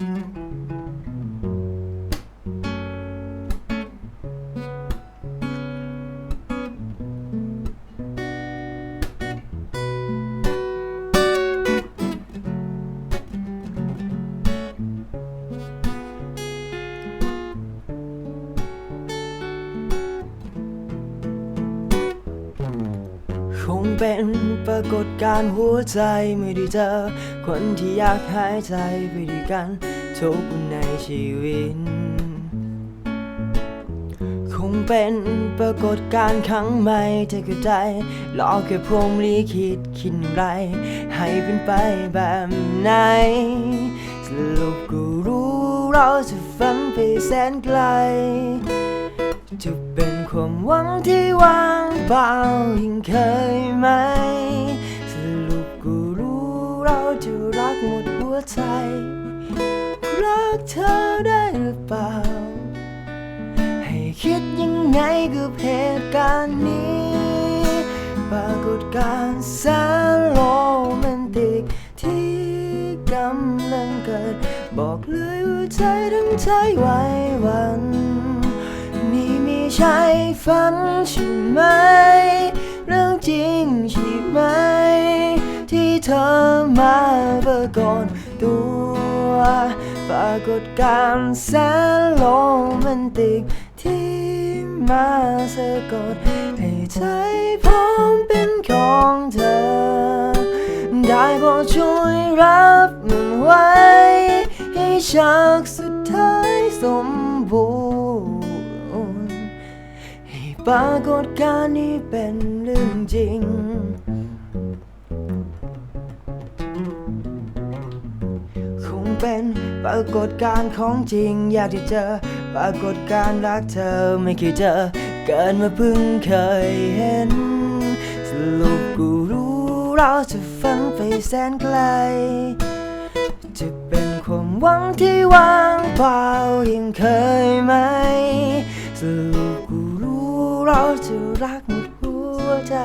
ค เป็นปรากฏการณ์หัวใจไม่ได้เจอ คนที่อยากหายใจไปด้วยกันทุกวันในชีวิต คงเป็นปรากฏการณ์ครั้งใหม่เธอเข้าใจรอแค่พรหมลิขิตคิดอย่างไร ให้เป็นไปแบบไหนสรุปก็รู้เราจะฝันไปแสนไกล จะเป็นความหวังที่ว่างเปล่ายิ่งเคยไหม สรุปก็รู้เราจะรักหมดหัวใจ รักเธอได้หรือเปล่า ให้คิดยังไงกับเหตุการณ์นี้ปรากฏการณ์แสนโรแมนติกที่กำลังเกิด บอกเลยว่าใจทั้งใจไหวหวันนี่ไม่ ใช่ฝันใช่ไหม เรื่องจริงใช่ไหม ที่เธอมาปรากฏตัว ปรากฏการแสนโรแมนติก ที่มาสะกดให้ใจพร้อมเป็นของเธอ ได้โปรดช่วยรับมันไว้ ให้ฉากสุดท้ายสม ปรากฏการณ์นี้เป็นเรื่องจริง คงเป็นปรากฏการณ์ของจริง อยากจะเจอปรากฏการณ์รักเธอไม่เคยเจอ เกิดมาเพิ่งเคยเห็น สรุปกูรู้เราจะฝันไปแสนไกล จะเป็นความหวังที่วางเปล่ายังเคยไหมสรุปกูรู้ เราจะรักหมดหัวใจ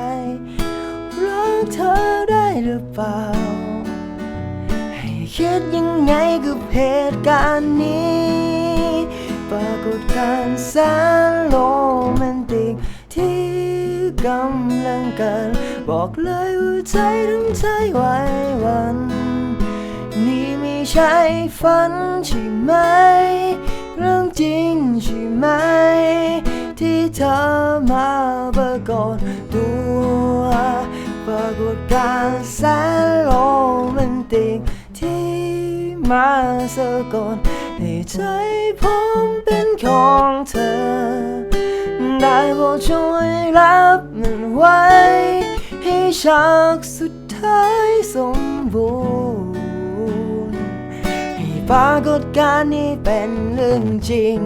รักเธอได้หรือเปล่า ให้คิดยังไงกับเหตุการณ์นี้ ปรากฏการณ์แสนโรแมนติกที่กำลังเกิดบอกเลยว่าใจทั้งใจไหววัน นี่ไม่ใช่ฝันใช่ไหม เธอมาปรากฏตัวปรากฏการแสนโรแมนติกที่มาสะกดให้ใจพร้อมเป็นของเธอ ได้โปรดช่วยรับมันไว้ ให้ฉากสุดท้ายสมบูรณ์ ให้ปรากฏการณ์นี้เป็นเรื่องจริง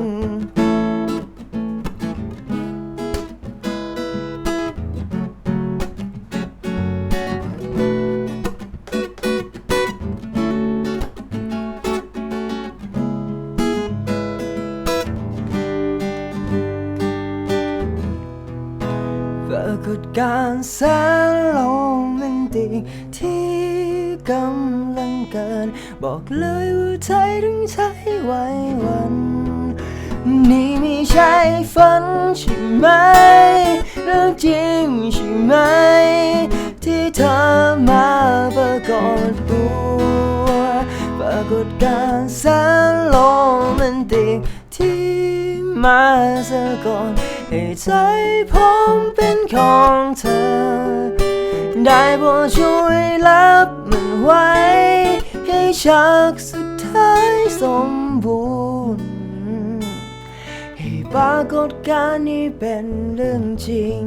ากฏการแสนโรแมนติกที่กำลังเกิดบอกเลยว่าใจถึงใจไวหวัน นี่ไม่ใช่ฝันใช่ไหมเรื่องจริงใช่ไหม ที่เธอมาปรากฏตัวปรากฏการแสนโรแมนติกที่มาสะกด ให้ใจผมเป็นของเธอ ได้โปรดช่วยรับมันไว้ ให้ฉากสุดท้ายสมบูรณ์ ให้ปรากฏการณ์นี้เป็นเรื่องจริง